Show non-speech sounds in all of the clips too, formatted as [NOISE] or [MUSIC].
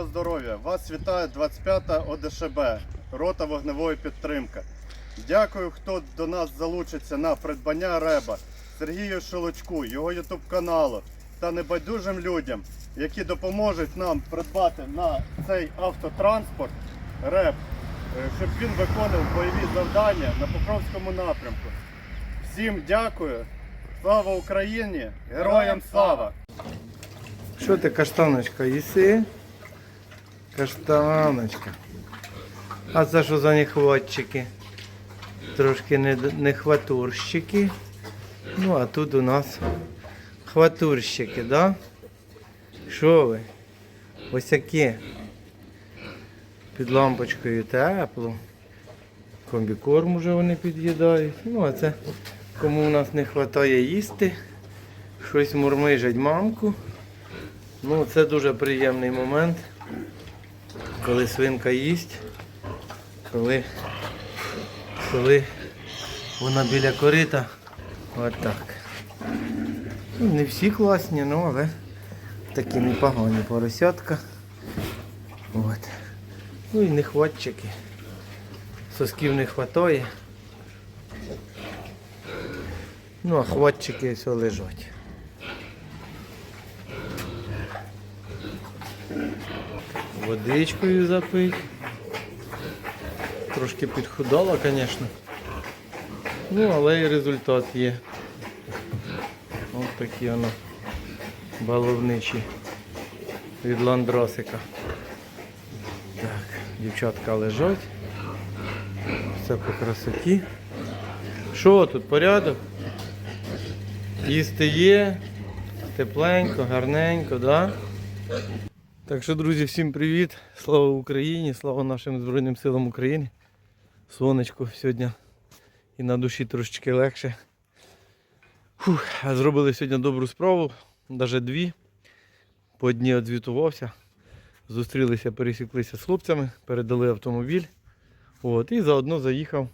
доброго здоров'я! Вас вітає 25-та ОДШБ, рота вогневої підтримки. Дякую, хто до нас залучиться на придбання реба Сергію Шелочку, його ютуб каналу та небайдужим людям, які допоможуть нам придбати на цей автотранспорт реб, е, щоб він виконував бойові завдання на Покровському напрямку. Всім дякую! Слава Україні! Героям слава! Що ти, каштаночка, їси? Каштаночка. А це що за нехватчики? Трошки не, не хватурщики. Ну, а тут у нас хватурщики, да? Що ви? Ось які. Під лампочкою тепло. Комбікорм уже вони під'їдають. Ну, а це кому у нас не вистачає їсти. Щось мурмижать мамку. Ну, це дуже приємний момент, коли свинка їсть, коли, коли вона біля корита. От так. Ну, не всі класні, ну, але такі непогані поросятка. От. Ну і нехватчики. Сосків не хватає. Ну, а хватчики все лежать. Водичкою запить. Трошки підхудала, звісно. Ну, але і результат є. Ось такі воно баловничі від ландросика. Так, дівчатка лежать. Все по красоті. Що тут, порядок? Їсти є, тепленько, гарненько, да? Так що, друзі, всім привіт! Слава Україні! Слава нашим Збройним силам України! Сонечко сьогодні і на душі трошечки легше. Фух, зробили сьогодні добру справу, навіть дві. По одній одзвітувався. Зустрілися, пересіклися з хлопцями, передали автомобіль. От, і заодно заїхав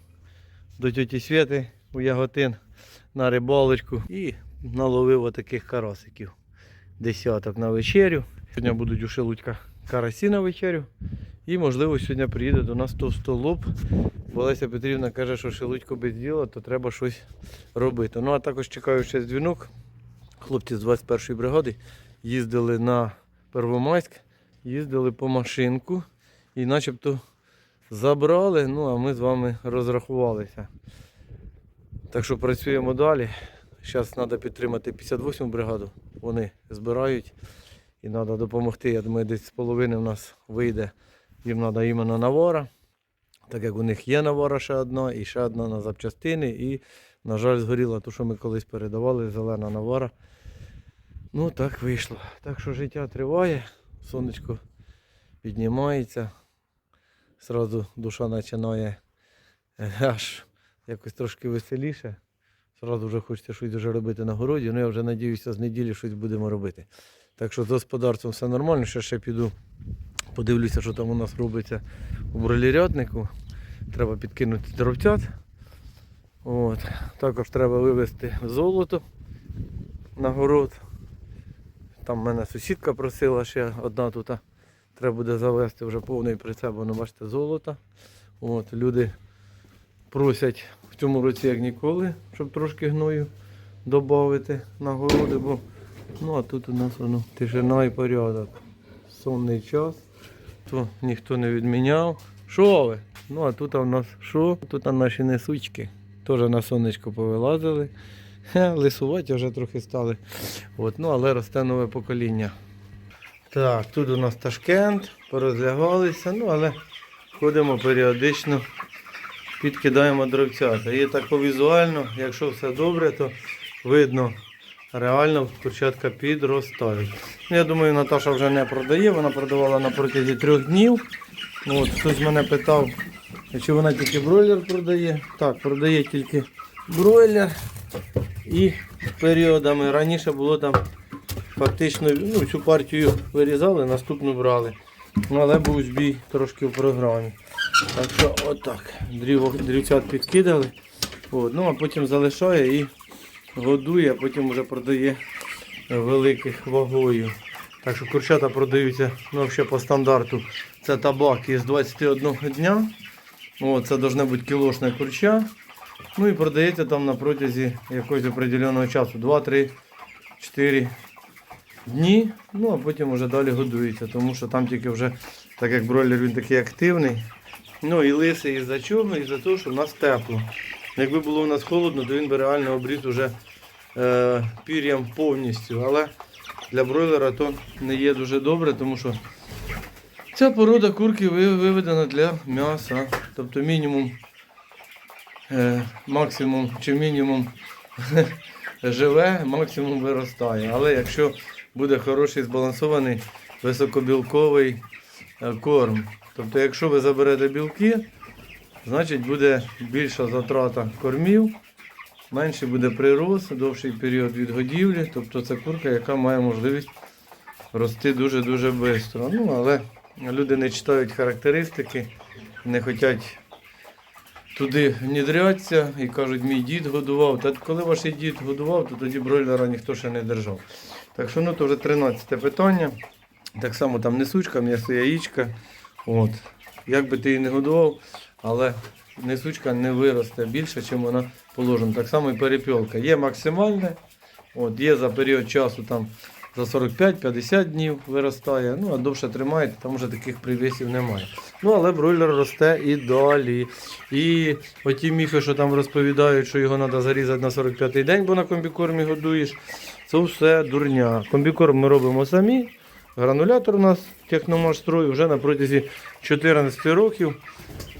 до тьоті Свєти у Яготин на рибалочку і наловив отаких карасиків. Десяток на вечерю. Сьогодні будуть у Шелудька карасі на вечерю. І, можливо, сьогодні приїде до нас товстолоб. Бо Леся Петрівна каже, що Шелудько без діла, то треба щось робити. Ну, а також чекаю ще дзвінок. Хлопці з 21-ї бригади їздили на Первомайськ, їздили по машинку і начебто забрали, ну а ми з вами розрахувалися. Так що працюємо далі. Зараз треба підтримати 58 бригаду. Вони збирають і треба допомогти. Я думаю, десь з половини в нас вийде. Їм треба іменно навара. Так як у них є навара ще одна і ще одна на запчастини. І, на жаль, згоріла те, що ми колись передавали, зелена навара. Ну так вийшло. Так що життя триває, сонечко піднімається. Зразу душа починає аж якось трошки веселіше. Зразу вже хочеться щось вже робити на городі. Ну я вже надіюся, з неділі щось будемо робити. Так що з господарством все нормально. Ще ще піду, подивлюся, що там у нас робиться у бролірятнику. Треба підкинути дровцят. От. Також треба вивезти золото на город. Там мене сусідка просила ще одна тут. Треба буде завести вже повний прицеп, воно бачите, золото. От, люди просять в цьому році як ніколи, щоб трошки гною додати на городи, бо ну а тут у нас воно тишина і порядок. Сонний час, то ніхто не відміняв. Що ви? Ну а тут у нас що? Тут наші несучки. Теж на сонечко повилазили. Хе, лисуваті вже трохи стали. От, ну, але росте нове покоління. Так, тут у нас Ташкент, порозлягалися, ну але ходимо періодично, підкидаємо дровцята. І так візуально, якщо все добре, то видно, реально курчатка підростають. Ну, Я думаю, Наташа вже не продає, вона продавала на протязі трьох днів. Ну, От, хтось мене питав, чи вона тільки бройлер продає. Так, продає тільки бройлер і періодами. Раніше було там фактично ну, цю партію вирізали, наступну брали. Ну, але був збій трошки в програмі. Так що отак. Дрів, дрівцят підкидали. От, ну, а потім залишає і годує, а потім вже продає великих вагою. Так що курчата продаються ну, взагалі по стандарту. Це табак із 21 дня. О, це должна бути кілошна курча. Ну і продається там на протязі якогось определеного часу. 2, 3, 4 дні. Ну а потім вже далі годується, тому що там тільки вже, так як бройлер він такий активний. Ну і лисий із-за чого? Із-за того, що в нас тепло. Якби було у нас холодно, то він би реально обріз уже е, пір'ям повністю. Але для бройлера то не є дуже добре, тому що ця порода курки виведена для м'яса. Тобто мінімум, е, максимум чи мінімум [LAUGHS] живе, максимум виростає. Але якщо буде хороший збалансований високобілковий е, корм. Тобто, якщо ви заберете білки, значить буде більша затрата кормів, менший буде прирост, довший період відгодівлі. Тобто це курка, яка має можливість рости дуже-дуже швидко. Ну, але люди не читають характеристики, не хочуть туди внідрятися і кажуть, мій дід годував. Та коли ваш дід годував, то тоді бройлера ніхто ще не держав. Так що ну, то вже 13 питання. Так само там несучка, м'ясо яєчка. От. Як би ти її не годував, але несучка не виросте більше, ніж вона положена. Так само і перепілка. Є максимальне, от, є за період часу там за 45-50 днів виростає, ну а довше тримаєте, там вже таких привісів немає. Ну, але бройлер росте і далі. І оті міфи, що там розповідають, що його треба зарізати на 45-й день, бо на комбікормі годуєш, це все дурня. Комбікорм ми робимо самі. Гранулятор у нас техномашстрой вже на протязі 14 років,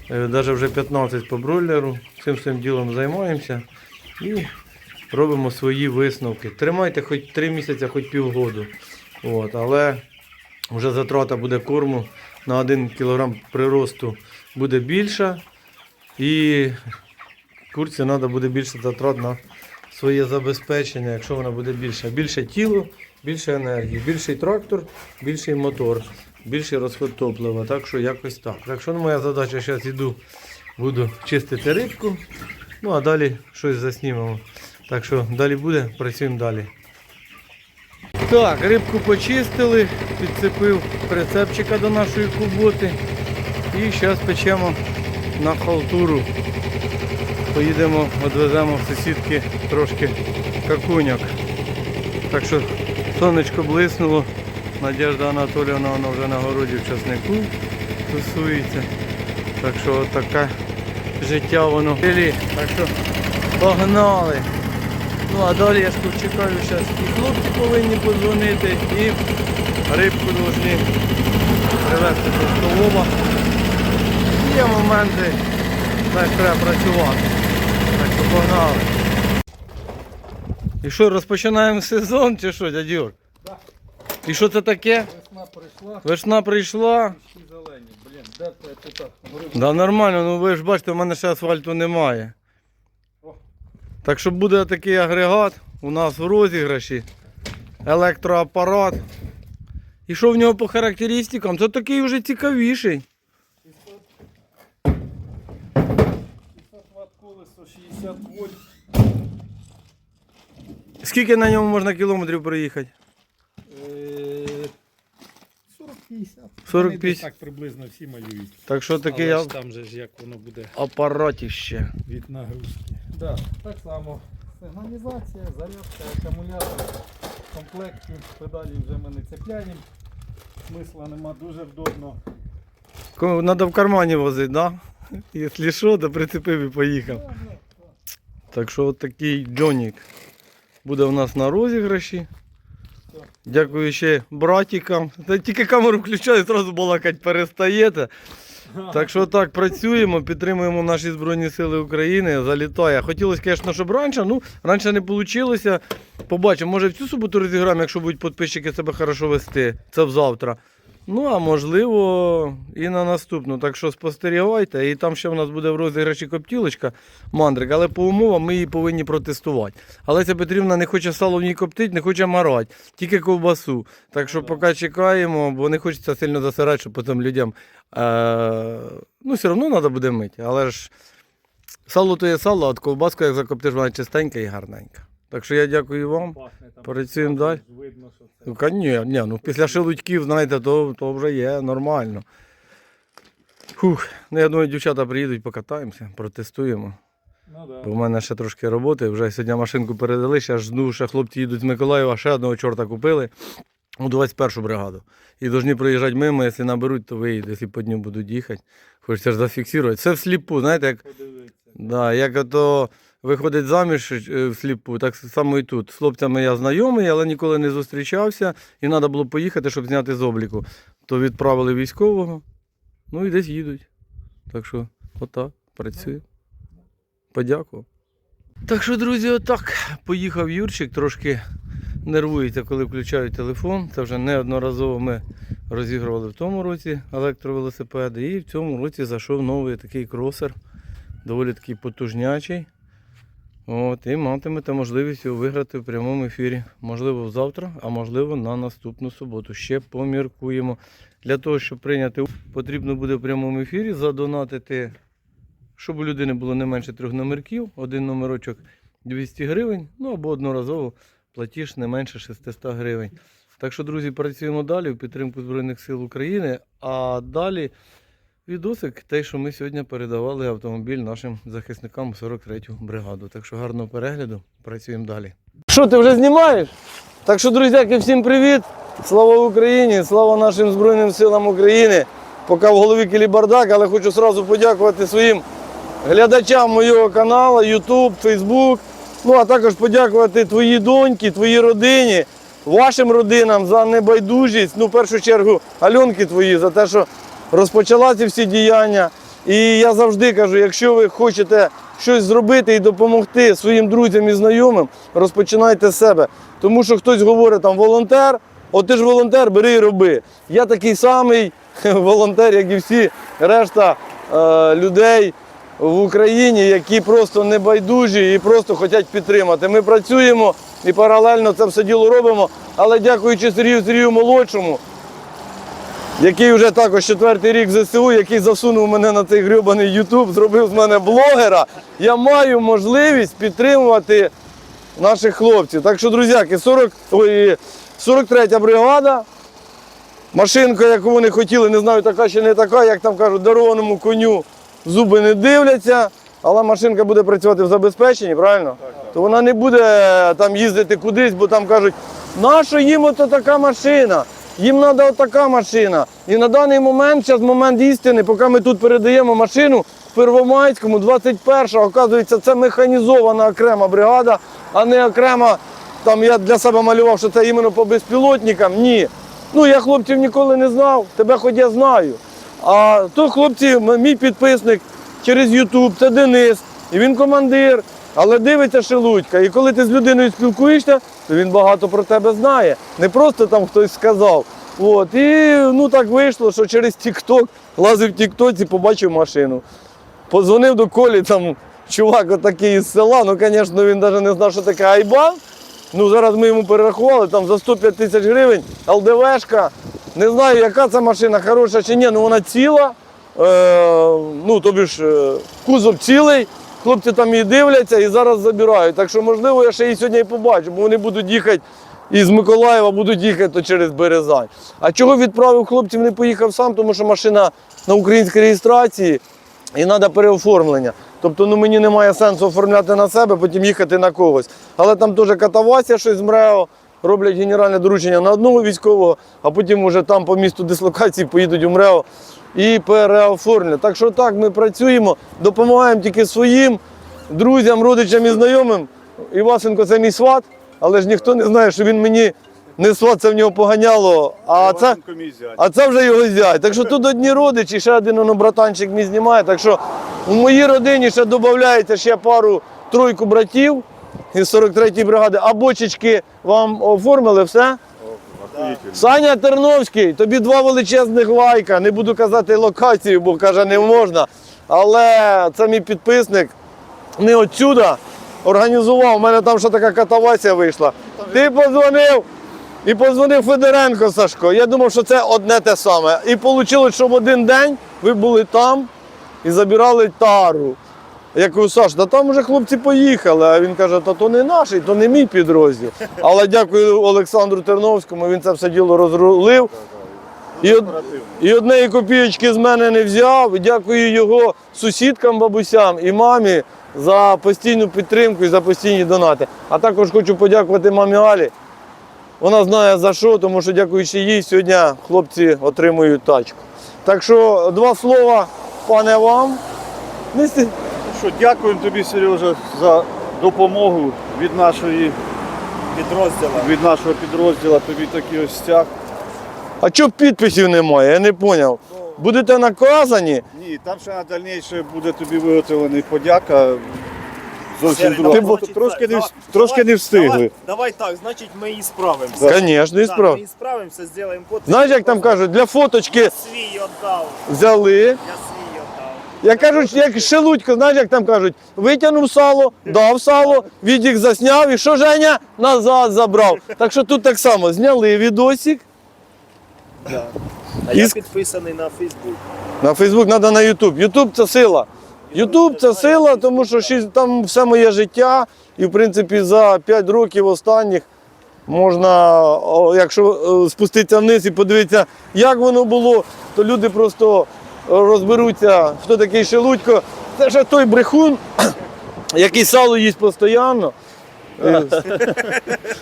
навіть вже 15 по бройлеру. Цим всім ділом займаємося і робимо свої висновки. Тримайте хоч 3 місяці, хоч півгоду. От, але вже затрата буде корму на 1 кг приросту буде більша. І курці треба буде більше затрат на своє забезпечення, якщо вона буде більша. Більше тіло, більше енергії, більший трактор, більший мотор, більший розход топлива. Так що якось так. Так що ну, моя задача зараз іду, буду чистити рибку. Ну а далі щось заснімемо. Так що далі буде, працюємо далі. Так, рибку почистили, підцепив прицепчика до нашої куботи. І зараз печемо на халтуру. Поїдемо, відвеземо в сусідки трошки какуняк. Так що сонечко блиснуло. Надежда Анатоліївна вона вже на городі в часнику тусується. Так що таке життя воно. Так що погнали. Ну а далі я чекаю зараз і хлопці повинні подзвонити, і рибку повинні привезти до столова. Є моменти, так треба працювати. Так погнали. І що, розпочинаємо сезон чи що, дядь Юр? Да. І що це таке? Весна прийшла, Весна прийшла. зелені. Блін, де це тут? Да нормально, ну ви ж бачите, у мене ще асфальту немає. О. Так що буде такий агрегат у нас в розіграші. Електроапарат. І що в нього по характеристикам? Це такий вже цікавіший. Колесо, 60 вольт. Скільки на ньому можна кілометрів проїхати? Е, 40-50. 40-50. Так приблизно всі малюють. Так що Але а- ж там же ж як воно буде апаратіще. від нагрузки. Да, так само сигналізація, зарядка, акумулятор, комплекті, педалі вже ми не цепляємо. Смисла нема дуже вдобно. Треба в кармані возити, да? Якщо що, то прицепив і поїхав. Так що от такий дьонік буде у нас на розіграші. Дякую ще братікам. Та тільки камеру включаю, одразу балакать перестаєте. Так що так працюємо, підтримуємо наші Збройні Сили України. Залітає. Хотілося, звісно, щоб раніше, ну раніше не вийшло. Побачимо, може в цю суботу розіграємо, якщо будуть підписчики себе хорошо вести. Це взавтра. Ну, а можливо, і на наступну. Так що спостерігайте. І там ще в нас буде в розіграші коптілочка мандрик, але по умовам ми її повинні протестувати. Але ця Петрівна не хоче сало в ній коптити, не хоче марати, тільки ковбасу. Так що поки чекаємо, бо не хочеться сильно засирати, щоб потім людям. Е- ну, все одно треба буде мити. Але ж сало то є сало, а от ковбаску, як закоптиш, вона чистенька і гарненька. Так що я дякую вам. Працюємо далі. Видно, що це. Ну, ні, ні, ну після шелудьків, знаєте, то, то вже є нормально. Фух, ну я думаю, дівчата приїдуть, покатаємося, протестуємо. Ну да. Бо в мене ще трошки роботи. Вже сьогодні машинку передали, ще жду, ще хлопці їдуть з Миколаєва, ще одного чорта купили у 21 бригаду. І повинні проїжджати мимо, якщо наберуть, то виїдуть, якщо по дню будуть їхати. Хочеться ж зафіксувати. Це всліпу, знаєте, як, Подивитися. да, як ото виходить заміж е, всліпу, так само і тут. З хлопцями я знайомий, але ніколи не зустрічався. І треба було поїхати, щоб зняти з обліку. То відправили військового, ну і десь їдуть. Так що, отак, працює. Подякував. Так що, друзі, отак. Поїхав Юрчик, трошки нервується, коли включаю телефон. Це вже неодноразово ми розігрували в тому році електровелосипеди. І в цьому році зайшов новий такий кросер, доволі такий потужнячий. От, і матимете можливість виграти в прямому ефірі. Можливо, завтра, а можливо на наступну суботу. Ще поміркуємо. Для того, щоб прийняти, потрібно буде в прямому ефірі задонатити щоб у людини було не менше трьох номерків, один номерочок 200 гривень, ну або одноразово платіж не менше 600 гривень. Так що, друзі, працюємо далі в підтримку Збройних сил України. А далі відосик, те, що ми сьогодні передавали автомобіль нашим захисникам 43-ю бригаду. Так що гарного перегляду, працюємо далі. Що, ти вже знімаєш? Так що, друзяки, всім привіт! Слава Україні! Слава нашим Збройним силам України! Поки в голові кілібардак, але хочу одразу подякувати своїм глядачам моєго каналу, YouTube, Facebook. Ну а також подякувати твоїй доньки, твоїй родині, вашим родинам за небайдужість. Ну, в першу чергу, Альонки твої, за те, що розпочала ці всі діяння. І я завжди кажу, якщо ви хочете щось зробити і допомогти своїм друзям і знайомим, розпочинайте з себе. Тому що хтось говорить там волонтер, от ти ж волонтер, бери і роби. Я такий самий [LAUGHS] волонтер, як і всі решта е, людей в Україні, які просто небайдужі і просто хочуть підтримати. Ми працюємо і паралельно це все діло робимо. Але дякуючи Сергію Сергію молодшому, який вже також четвертий рік в ЗСУ, який засунув мене на цей грьобаний Ютуб, зробив з мене блогера. Я маю можливість підтримувати наших хлопців. Так що, друзяки, 40, ой, 43 бригада. Машинка, яку вони хотіли, не знаю, така чи не така, як там кажуть, дарованому коню зуби не дивляться, але машинка буде працювати в забезпеченні, правильно? То вона не буде е, там їздити кудись, бо там кажуть, нащо їм ото така машина? Їм треба отака машина. І на даний момент, зараз момент істини, поки ми тут передаємо машину в Первомайському, 21-го, оказується, це механізована окрема бригада, а не окрема, там я для себе малював, що це іменно по безпілотникам. Ні. Ну, я хлопців ніколи не знав, тебе хоч я знаю. А то хлопці, мій підписник через Ютуб, це Денис, і він командир, але дивиться Шелудька. І коли ти з людиною спілкуєшся, то він багато про тебе знає. Не просто там хтось сказав. От. І ну так вийшло, що через Тік-Ток лазив в Тік-Тоці, побачив машину. Позвонив до Колі, там чувак отакий із села, ну, звісно, він навіть не знав, що таке Айбан. Ну, зараз ми йому перерахували там за 105 тисяч гривень, ЛДВшка. Не знаю, яка це машина, хороша чи ні, ну вона ціла. Е, ну, тобі ж е, кузов цілий, хлопці там її дивляться і зараз забирають. Так що, можливо, я ще її сьогодні і побачу, бо вони будуть їхати із Миколаєва, будуть їхати то через Березань. А чого відправив хлопців, не поїхав сам, тому що машина на українській реєстрації і треба переоформлення. Тобто ну, мені немає сенсу оформляти на себе, потім їхати на когось. Але там теж катавасія щось з роблять генеральне доручення на одного військового, а потім вже там по місту дислокації поїдуть у МРЕО і переоформлять. Так що так, ми працюємо, допомагаємо тільки своїм друзям, родичам і знайомим. Івасенко це мій сват, але ж ніхто не знає, що він мені не сват, це в нього поганяло. А це, а це вже його зять. Так що тут одні родичі, ще один воно, братанчик мій знімає. Так що у моїй родині ще додається ще пару тройку братів із 43-ї бригади. А бочечки вам оформили все? Саня Терновський, тобі два величезних лайка. Не буду казати локацію, бо каже, не можна. Але це мій підписник. Не отсюда організував. У мене там ще така катавасія вийшла. Ти подзвонив. І подзвонив Федоренко Сашко. Я думав, що це одне те саме. І вийшло, що в один день ви були там і забирали тару. Я кажу, Саш, та там вже хлопці поїхали. А він каже, та то не наш, то не мій підрозділ. Але дякую Олександру Терновському, він це все діло розрулив. І, од... і однієї копійочки з мене не взяв. Дякую його сусідкам, бабусям і мамі за постійну підтримку і за постійні донати. А також хочу подякувати мамі Алі. Вона знає за що, тому що дякуючи їй, сьогодні хлопці отримують тачку. Так що два слова, пане вам. Не Що, дякуємо тобі, Сережа, за допомогу від нашої Підрозділа. від нашого підрозділу. Тобі такий ось стяг. А чого підписів немає? Я не зрозумів. Будете наказані. Ні, там ще на дальніше буде тобі виготовлений подяка. Зовсім друга. Ти бо- значить, Трошки так, не, давай, трошки не встигли. Давай, давай так, значить ми і справимося. Звісно, і Так, справа. Ми і справимося, зробимо фото. Знаєш, як там кажуть, для фоточки Я свій віддав, взяли. я свій віддав. Я кажуть, як шелудько, знаєш, як там кажуть, витягнув сало, дав сало, відік засняв і що Женя назад забрав. Так що тут так само зняли відосик. А я підписаний на Фейсбук. На Фейсбук треба на Ютуб. Ютуб це сила. Ютуб це сила, тому що шість- там все моє життя. І в принципі за 5 років останніх можна, о, якщо е, спуститися вниз і подивитися, як воно було, то люди просто розберуться, хто такий Шелудько. Це ще той брехун, [CLEARS THROAT] який сало їсть постійно. [LAUGHS]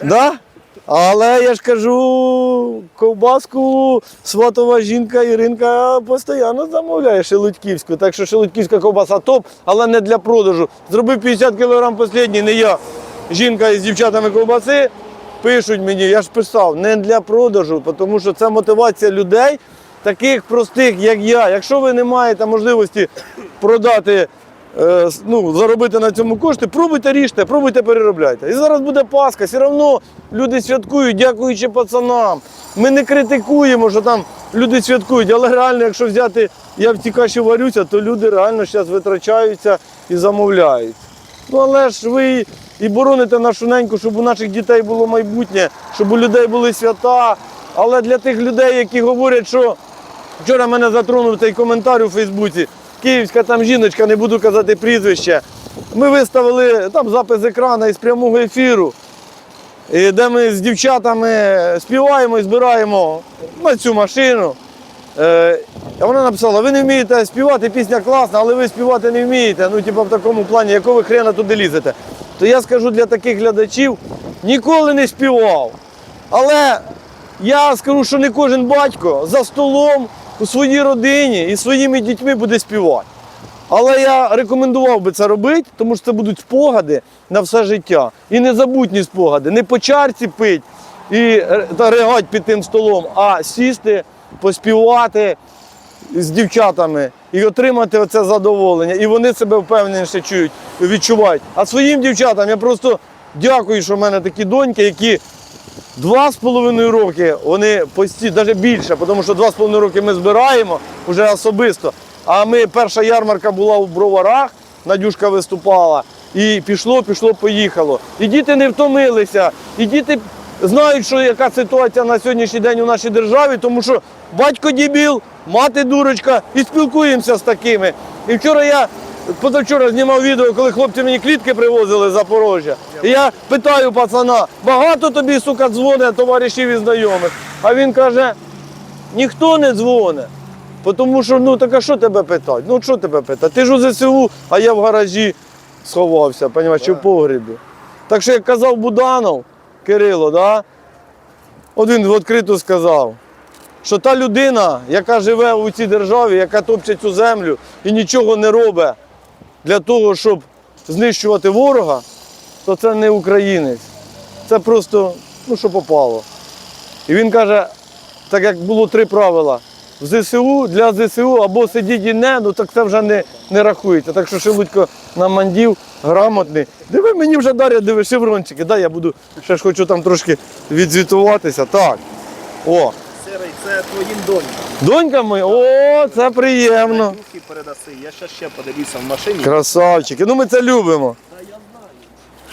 Да? Але я ж кажу, ковбаску сватова жінка Іринка постійно замовляє шелудьківську. Так що шелудьківська ковбаса топ, але не для продажу. Зробив 50 кг останній, не я. Жінка із дівчатами ковбаси пишуть мені, я ж писав, не для продажу, тому що це мотивація людей, таких простих, як я. Якщо ви не маєте можливості продати е, ну, заробити на цьому кошти, пробуйте ріжте, пробуйте переробляйте. І зараз буде Пасха, все одно люди святкують, дякуючи пацанам. Ми не критикуємо, що там люди святкують, але реально, якщо взяти, я в цій каші варюся, то люди реально зараз витрачаються і замовляють. Ну але ж ви і бороните нашу неньку, щоб у наших дітей було майбутнє, щоб у людей були свята. Але для тих людей, які говорять, що Вчора мене затронув цей коментар у Фейсбуці. Київська там жіночка, не буду казати прізвище. Ми виставили там запис екрану із прямого ефіру, де ми з дівчатами співаємо і збираємо на цю машину. Е, а вона написала: ви не вмієте співати, пісня класна, але ви співати не вмієте. Ну, типу, в такому плані, якого ви хрена туди лізете. То я скажу для таких глядачів, ніколи не співав. Але я скажу, що не кожен батько за столом у своїй родині і своїми дітьми буде співати. Але я рекомендував би це робити, тому що це будуть спогади на все життя. І незабутні спогади. Не по чарці пить і р- та під тим столом, а сісти, поспівати з дівчатами і отримати оце задоволення. І вони себе впевненіше чують, відчувають. А своїм дівчатам я просто дякую, що в мене такі доньки, які Два з половиною роки вони постійно, навіть більше, тому що два з половиною роки ми збираємо вже особисто. А ми перша ярмарка була у броварах, Надюшка виступала, і пішло, пішло, поїхало. І діти не втомилися, і діти знають, що яка ситуація на сьогоднішній день у нашій державі, тому що батько дібіл, мати дурочка, і спілкуємося з такими. І вчора я позавчора знімав відео, коли хлопці мені клітки привозили з Запорожжя. І я питаю пацана, багато тобі, сука, дзвонить товаришів і знайомих. А він каже, ніхто не дзвонить. Тому що, ну так а що тебе питати? Ну що тебе питати? Ти ж у ЗСУ, а я в гаражі сховався, понімаєш, чи в погребі. Так що, як казав Буданов, Кирило, да? от він відкрито сказав, що та людина, яка живе у цій державі, яка топче цю землю і нічого не робить для того, щоб знищувати ворога, то це не українець. Це просто, ну що попало. І він каже, так як було три правила. В ЗСУ для ЗСУ або сидіть і не, ну так це вже не, не рахується. Так що Шелудько нам мандів, грамотний. Диви, мені вже дарять, диви, шеврончики. Дай я буду, ще ж хочу там трошки відзвітуватися. Так. О, Серий, це твоїм донькам. донька моя, о, це приємно. Духи передаси. Я ще ще подивлюся в машині. Красавчики, ну ми це любимо. Та я знаю.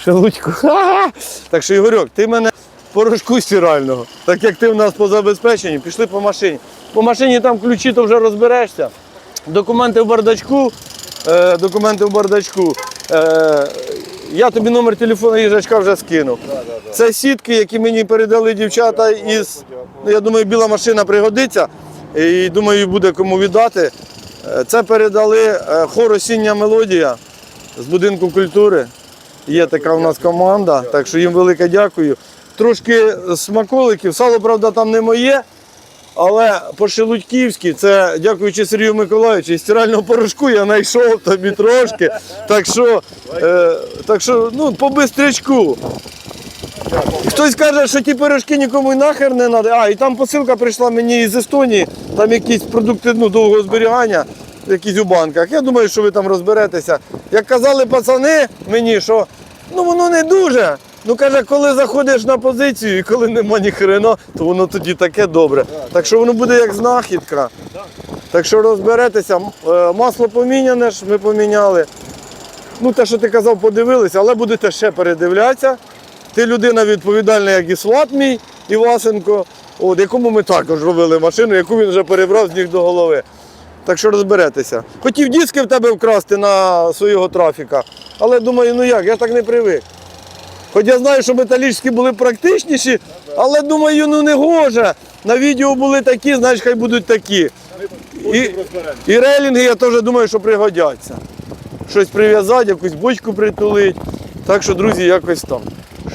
Шелудько. Ха-ха. Так що, Ігорьок, ти мене порошку стирального. Так як ти в нас по забезпеченню, пішли по машині. По машині там ключі, то вже розберешся. Документи в бардачку. е, документи в бардачку. Е, я тобі номер телефону їжачка вже скинув. Це сітки, які мені передали дівчата із. Ну, я думаю, біла машина пригодиться. І думаю, буде кому віддати. Е, Це передали е, хор осіння мелодія з будинку культури. Є така в нас команда, так що їм велике дякую. Трошки смаколиків, сало, правда, там не моє, але по-шелудьківськи, це дякуючи Сергію Миколаївичу, і стирального порошку я знайшов тобі трошки. Так що, е, так що ну, по бистрячку. Хтось каже, що ті пирожки нікому й нахер не треба. А, і там посилка прийшла мені із Естонії, там якісь продукти ну, довгого зберігання, якісь у банках. Я думаю, що ви там розберетеся. Як казали пацани мені, що ну воно не дуже. Ну каже, коли заходиш на позицію і коли нема ні хрена, то воно тоді таке добре. Так що воно буде як знахідка. Так що розберетеся, е, масло поміняне ж, ми поміняли. Ну, те, що ти казав, подивилися, але будете ще передивлятися. Ти людина відповідальна, як і Сват мій Івасенко, от, якому ми також робили машину, яку він вже перебрав з ніг до голови. Так що розберетеся. Хотів диски в тебе вкрасти на свого трафіка, але думаю, ну як, я так не привик. Хоч я знаю, що металічні були практичніші, але думаю, ну не гоже. На відео були такі, знаєш, хай будуть такі. І, і рейлінги, я теж думаю, що пригодяться. Щось прив'язати, якусь бочку притулити. Так що, друзі, якось там.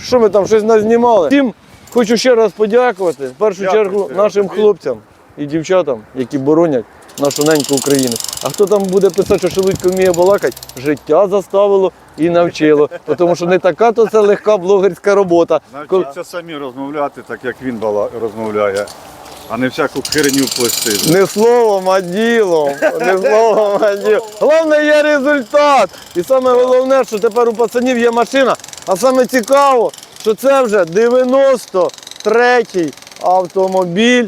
Що ми там щось назнімали? Всім хочу ще раз подякувати. В першу Дякую, чергу нашим хлопцям і дівчатам, які боронять нашу неньку Україну. А хто там буде писати, що Шелудько вміє балакати, життя заставило і навчило. Тому що не така то це легка блогерська робота. Навчіться самі розмовляти, так як він розмовляє, а не всяку херню плести. Не словом, а ділом. Не словом, а ділом. Головне є результат. І саме головне, що тепер у пацанів є машина. А саме цікаво, що це вже 93-й автомобіль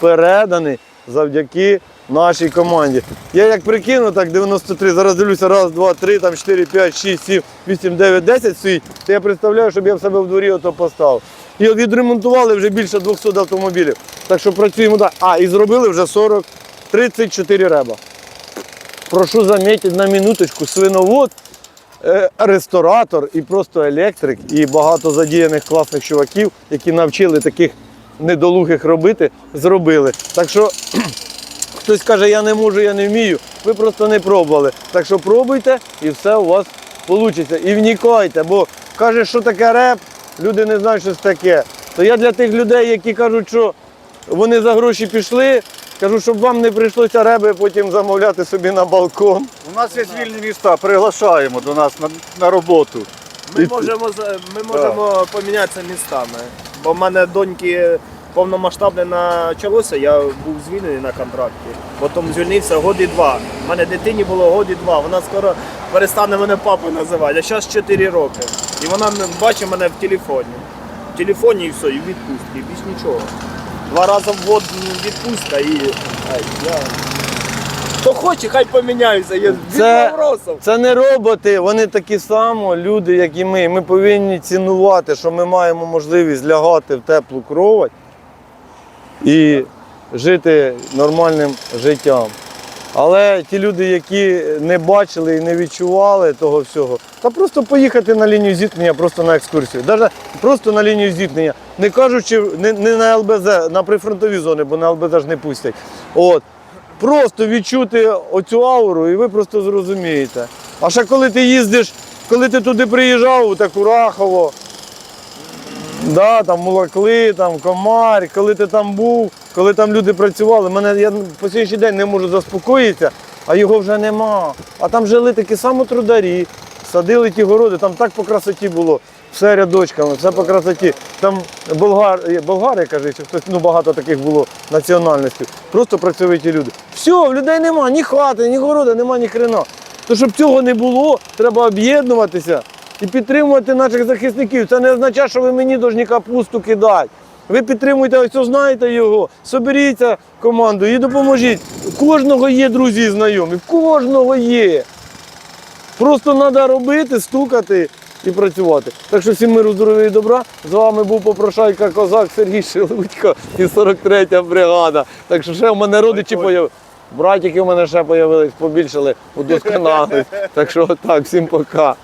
переданий завдяки нашій команді. Я як прикину, так 93, зараз дивлюся, раз, два, три, там 4, 5, 6, 7, 8, 9, 10 стоїть, то я представляю, щоб я в себе в дворі ото поставив. І відремонтували вже більше 200 автомобілів. Так що працюємо так. А, і зробили вже 40, 34 реба. Прошу замітити на минуточку, свиновод, е, ресторатор і просто електрик, і багато задіяних класних чуваків, які навчили таких недолугих робити, зробили. Так що хтось каже, я не можу, я не вмію. Ви просто не пробували. Так що пробуйте і все у вас вийде. І вникайте, бо каже, що таке реп, люди не знають, що це таке. То я для тих людей, які кажуть, що вони за гроші пішли, кажу, щоб вам не прийшлося реби потім замовляти собі на балкон. У нас є вільні міста, приглашаємо до нас на, на роботу. Ми можемо, ми можемо помінятися містами. Бо в мене доньки повномасштабне почалося, я був звільнений на контракті. Потім звільнився год і два. У мене дитині було год і два. Вона скоро перестане мене папою називати, а зараз 4 роки. І вона бачить мене в телефоні. В телефоні і все, і в відпустці, і більш нічого. Два рази в год відпустка і. Ай, я... Хто хоче, хай поміняються. Я Це- Це не роботи, вони такі само люди, як і ми. Ми повинні цінувати, що ми маємо можливість лягати в теплу кровать і жити нормальним життям. Але ті люди, які не бачили і не відчували того всього, та просто поїхати на лінію зіткнення, просто на екскурсію. Навіть просто на лінію зіткнення, не кажучи не, не на ЛБЗ, на прифронтові зони, бо на ЛБЗ ж не пустять. От. Просто відчути оцю ауру, і ви просто зрозумієте. А ще коли ти їздиш, коли ти туди приїжджав, у те Курахово, да, там Мулакли, там Комар, коли ти там був, коли там люди працювали, мене я по сьогоднішній день не можу заспокоїтися, а його вже нема. А там жили такі само трударі, садили ті городи, там так по красоті було. Все рядочками, все по красоті. Там болгар, болгари, каже, чи хтось, ну багато таких було національностей. Просто працьовиті люди. Все, в людей нема ні хати, ні города, нема ні хрена. То щоб цього не було, треба об'єднуватися і підтримувати наших захисників. Це не означає, що ви мені повинні капусту кидати. Ви підтримуєте, ось знаєте його, соберіться команду і допоможіть. У кожного є друзі і знайомі, в кожного є. Просто треба робити, стукати і працювати. Так що всім миру, здоров'я і добра. З вами був попрошайка козак Сергій Шелудько і 43-я бригада. Так що ще в мене родичі появ... Братики у мене ще появились, побільшали, удосконалились. Так що так, всім пока.